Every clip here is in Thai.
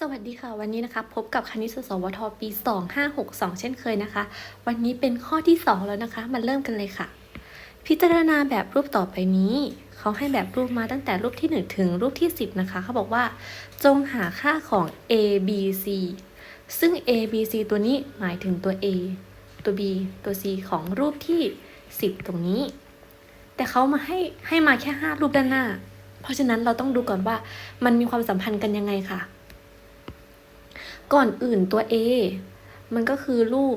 สวัสดีค่ะ วันนี้นะคะ พบกับคณิตศาสตร์สวทปี 2562 เช่นเคยนะคะ วันนี้เป็นข้อที่ 2 แล้วนะคะ มาเริ่มกันเลยค่ะ พิจารณาแบบรูปต่อไปนี้ เขาให้แบบรูปมาตั้งแต่รูปที่ 1 ถึงรูปที่ 10 นะคะ เขาบอกว่า จงหาค่าของ a b c ซึ่ง a b c ตัวนี้หมายถึงตัว a ตัว b ตัว c ของรูปที่ 10 ตรงนี้ แต่เขามาให้ให้มาแค่ 5 รูปด้านหน้า เพราะฉะนั้นเราต้องดูก่อนว่ามันมีความสัมพันธ์กันยังไงค่ะ ก่อนอื่นตัว A มันก็คือรูป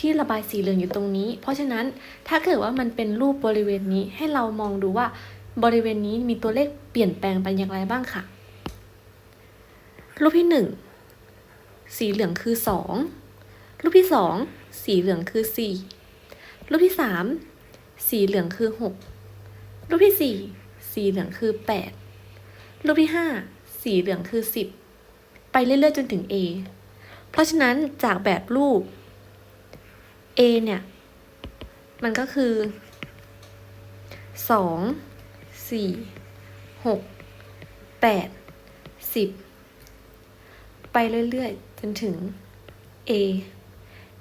ที่ระบายสีเหลืองอยู่ตรงนี้ เพราะฉะนั้นถ้าเกิดว่ามันเป็นรูปบริเวณนี้ให้เรามองดูว่าบริเวณนี้มีตัวเลขเปลี่ยนแปลงไปอย่างไรบ้างค่ะ รูปที่หนึ่งสีเหลืองคือสองรูปที่สองสีเหลืองคือสี่รูปที่สามสีเหลืองคือหกรูปที่สี่สีเหลืองคือแปดรูปที่ห้าสีเหลืองคือสิบ ไปเรื่อยๆจนถึง A เพราะฉะนั้นจากแบบรูป A เนี่ย มันก็คือ 2 4 6 8 10 ไปเรื่อยๆ จนถึง A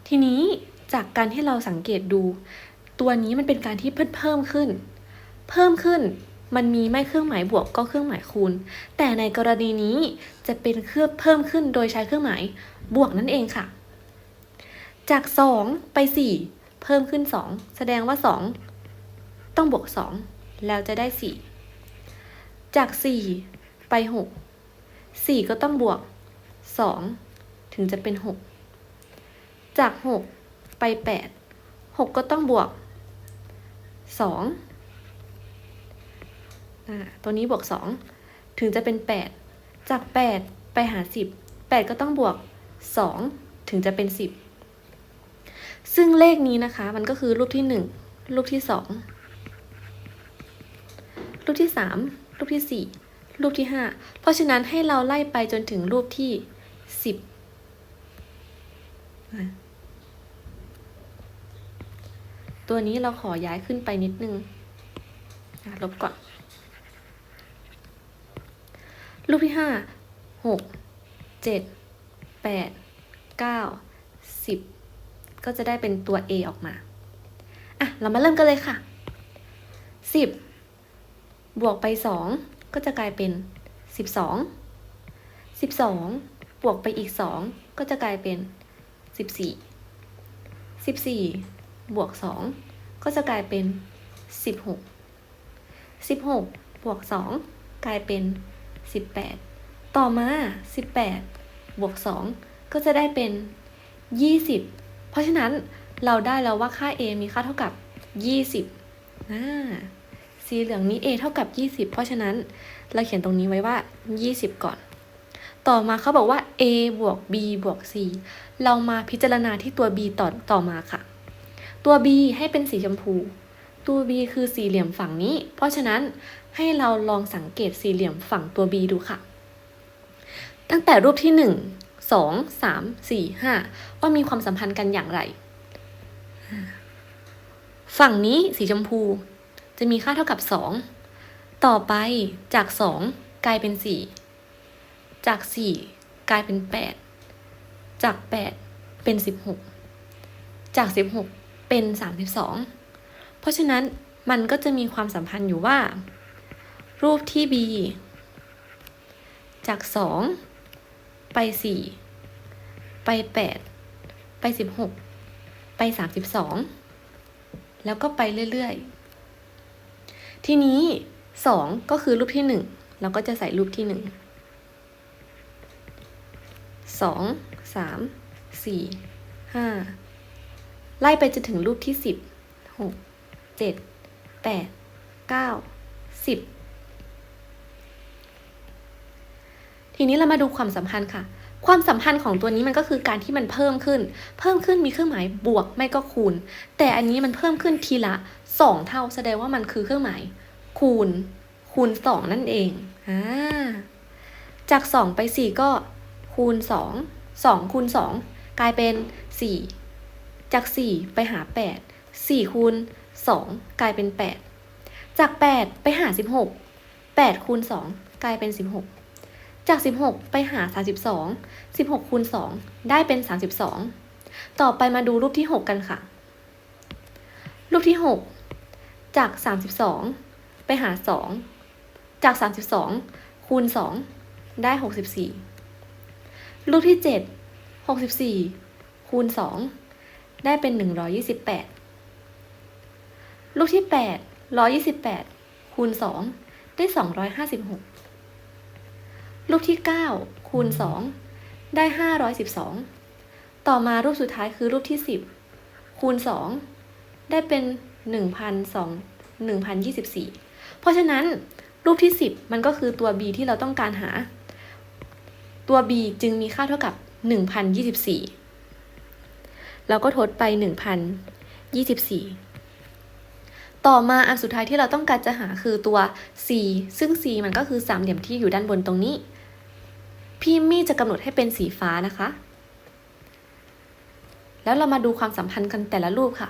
ทีนี้จากการที่เราสังเกตดู ตัวนี้มันเป็นการที่เพิ่มเพิ่มขึ้น เพิ่มขึ้น มันมีไม่เครื่องหมายบวกก็เครื่องหมายคูณ แต่ในกรณีนี้จะเป็นเครื่องเพิ่มขึ้นโดยใช้เครื่องหมายบวกนั่นเองค่ะ จาก 2 ไป 4 เพิ่มขึ้น 2 แสดงว่า 2 ต้องบวก 2 แล้วจะได้ 4 จาก 4 ไป 6 4 ก็ต้องบวก 2 ถึงจะเป็น 6 จาก 6 ไป 8 6 ก็ต้องบวก 2 อ่าตัวนี้บวก 2 ถึงจะเป็น 8 จาก 8 ไปหา 10 8 ก็ต้องบวก 2 ถึงจะเป็น 10 ซึ่งเลขนี้นะคะมันก็คือรูปที่ 1 รูปที่ 2 รูปที่ 3 รูปที่ 4 รูปที่ 5 เพราะฉะนั้นให้เราไล่ไปจนถึงรูปที่ 10ตัวนี้เราขอย้ายขึ้นไปนิดนึงลบก่อน รูปที่ห้าหกเจ็ดแปดเก้าสิบก็จะได้เป็นตัว A ออกมา อะ เรามาเริ่มกันเลยค่ะสิบบวกไปสองก็จะกลายเป็นสิบสองสิบสองบวกไปอีกสองก็จะกลายเป็นสิบสี่สิบสี่บวกสองก็จะกลายเป็นสิบหกสิบหกบวกสองกลายเป็น 18 ต่อมา 18 บวก 2 ก็จะได้เป็น 20 เพราะฉะนั้นเราได้แล้วว่าค่า a มีค่าเท่ากับ 20อ่าสีเหลืองนี้ a เท่ากับ 20 เพราะฉะนั้นเราเขียนตรงนี้ไว้ว่า 20 ก่อน ต่อมาเขาบอกว่า a บวก b บวก c เรามาพิจารณาที่ตัว b ต่อต่อมาค่ะ ตัว b ให้เป็นสีชมพู ตัว b คือสี่เหลี่ยมฝั่งนี้ เพราะฉะนั้นให้เราลองสังเกตสี่เหลี่ยมฝั่งตัว b ดูค่ะ ตั้งแต่รูปที่ 1 2 3 4 5 ว่ามีความสัมพันธ์กันอย่างไร ฝั่งนี้สีชมพู จะมีค่าเท่ากับ 2 ต่อไปจาก 2 กลายเป็น 4 จาก 4 กลายเป็น 8 จาก 8 เป็น 16 จาก 16 เป็น 32 เพราะฉะนั้นมันก็จะมีความสัมพันธ์อยู่ว่า รูปที่ b จาก 2 ไป 4 ไป 8 ไป 16 ไป 32 แล้วก็ไปเรื่อยๆ ทีนี้ 2 ก็คือรูปที่ 1 เราก็จะใส่รูปที่ 1 2 3 4 5 ไล่ไปจนถึงรูปที่ 10 6 7 8 9 10ทีนี้เรามาดูความสัมพันธ์ค่ะ ความสัมพันธ์ของตัวนี้มันก็คือการที่มันเพิ่มขึ้น เพิ่มขึ้นมีเครื่องหมายบวกไม่ก็คูณ แต่อันนี้มันเพิ่มขึ้นทีละสองเท่าแสดงว่ามันคือเครื่องหมาย คูณ คูณสองนั่นเองอ่าจากสองไปสี่ก็คูณสองสองคูณสองกลายเป็นสี่จากสี่ไปหาแปดสี่คูณ สองกลายเป็นแปดจากแปดไปหาสิบหกแปดคูณสองกลายเป็นสิบหกจาก 16 ไปหา 32 16คูณ2ได้เป็น 32 ต่อไปมาดูรูปที่ 6 กันค่ะ รูปที่ 6 จาก 32 ไปหา 2 จาก 32 คูณ 2 ได้ 64 รูปที่ 7 64 คูณ 2 ได้เป็น 128 รูปที่8 128คูณ2ได้256รูปที่9คูณ2ได้512ต่อมารูปสุดท้ายคือรูปที่10คูณ2ได้เป็น1,002 1,024เพราะฉะนั้นรูปที่10มันก็คือตัว b ที่เราต้องการหา ตัว b จึงมีค่าเท่ากับ1,024แล้วก็ทดไป1,024 ต่อมาอันสุดท้ายที่เราต้องการจะหาคือตัว c ซึ่ง c มันก็คือสามเหลี่ยมที่อยู่ด้านบนตรงนี้ พี่มี่จะกำหนดให้เป็นสีฟ้านะคะ แล้วเรามาดูความสัมพันธ์กันแต่ละรูปค่ะ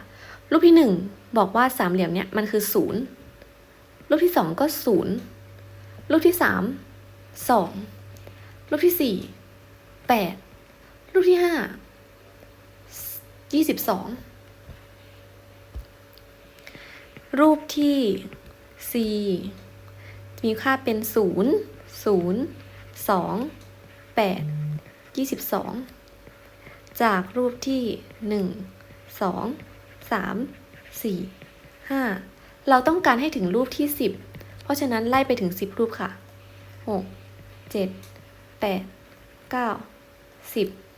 รูปที่ 1 บอกว่าสามเหลี่ยมเนี่ยมันคือ0รูปที่ 2 ก็ 0 รูปที่ 3 2 รูปที่ 4 8 รูปที่ 5 22 รูปที่ c มีค่าเป็น 0 0 2 8 22 จากรูปที่ 1 2 3 4 5 เราต้องการให้ถึงรูปที่ 10 เพราะฉะนั้นไล่ไปถึง 10 รูปค่ะ 6 7 8 9 10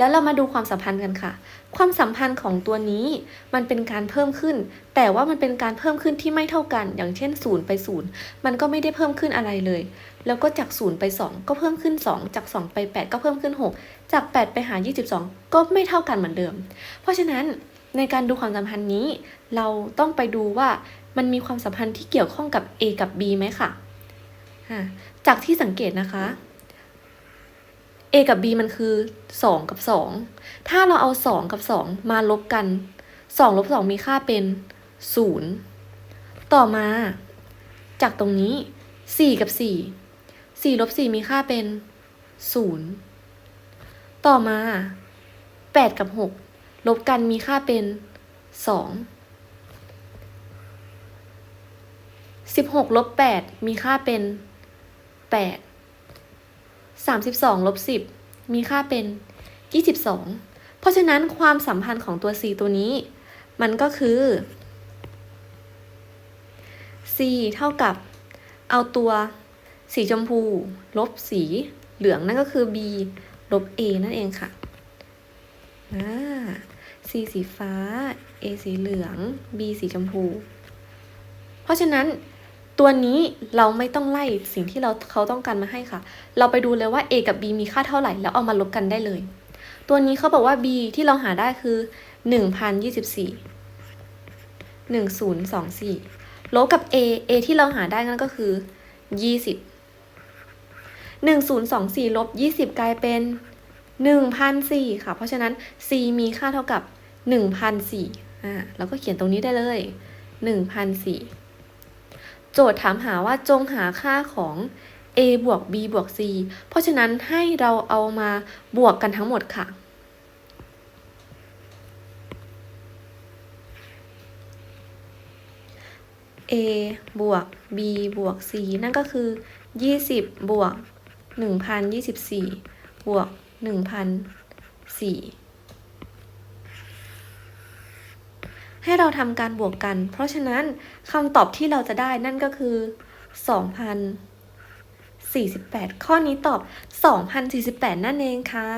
แล้วเรามาดูความสัมพันธ์กันค่ะ ความสัมพันธ์ของตัวนี้มันเป็นการเพิ่มขึ้น แต่ว่ามันเป็นการเพิ่มขึ้นที่ไม่เท่ากัน อย่างเช่น0ไป0มันก็ไม่ได้เพิ่มขึ้นอะไรเลย แล้วก็จาก0ไป 2 ก็เพิ่มขึ้น 2 จาก 2 ไป 8 ก็เพิ่มขึ้น 6 จาก 8 ไปหา 22 ก็ไม่เท่ากันเหมือนเดิม เพราะฉะนั้นในการดูความสัมพันธ์นี้ เราต้องไปดูว่ามันมีความสัมพันธ์ที่เกี่ยวข้องกับ A กับ B ไหมค่ะอ่าจากที่สังเกตนะคะ A กับ B มันคือ 2 กับ 2 ถ้าเราเอา 2 กับ 2 มาลบกัน 2 ลบ 2 มีค่าเป็น 0 ต่อมา จากตรงนี้ 4 กับ 4 4 ลบ 4 มีค่าเป็น 0 ต่อมา 8 กับ 6 ลบกันมีค่าเป็น 2 16 ลบ 8 มีค่าเป็น 8 32ลบ10 มีค่าเป็น 22 เพราะฉะนั้นความสัมพันธ์ของตัว c ตัวนี้ มันก็คือ c เท่ากับ เอาตัวสีชมพู ลบสีเหลืองนั่นก็คือ b ลบ a นั่นเองค่ะ c สีฟ้า a สีเหลือง b สีชมพู เพราะฉะนั้น ตัวนี้เราไม่ต้องไล่สิ่งที่เราเขาต้องการมาให้ค่ะ เราไปดูเลยว่า a กับ b มีค่าเท่าไหร่ แล้วเอามาลบกันได้เลย ตัวนี้เขาบอกว่า b ที่เราหาได้คือ 1024 1024 ลบกับ a a ที่เราหาได้นั่นก็คือ 20 1024ลบ20 กลายเป็น 1,004 ค่ะ เพราะฉะนั้น c มีค่าเท่ากับ 1,004อ่าเราก็เขียนตรงนี้ได้เลย 1,004 โจทย์ถามหาว่าจงหาค่าของ a บวก b บวก c เพราะฉะนั้นให้เราเอามาบวกกันทั้งหมดค่ะ a บวก b บวก c นั่นก็คือ 20 บวก 1,024 บวก 1,004 ให้เราทำการบวกกัน เพราะฉะนั้นคำตอบที่เราจะได้นั่นก็คือ 2,048 ข้อนี้ตอบ 2,048 นั่นเองค่ะ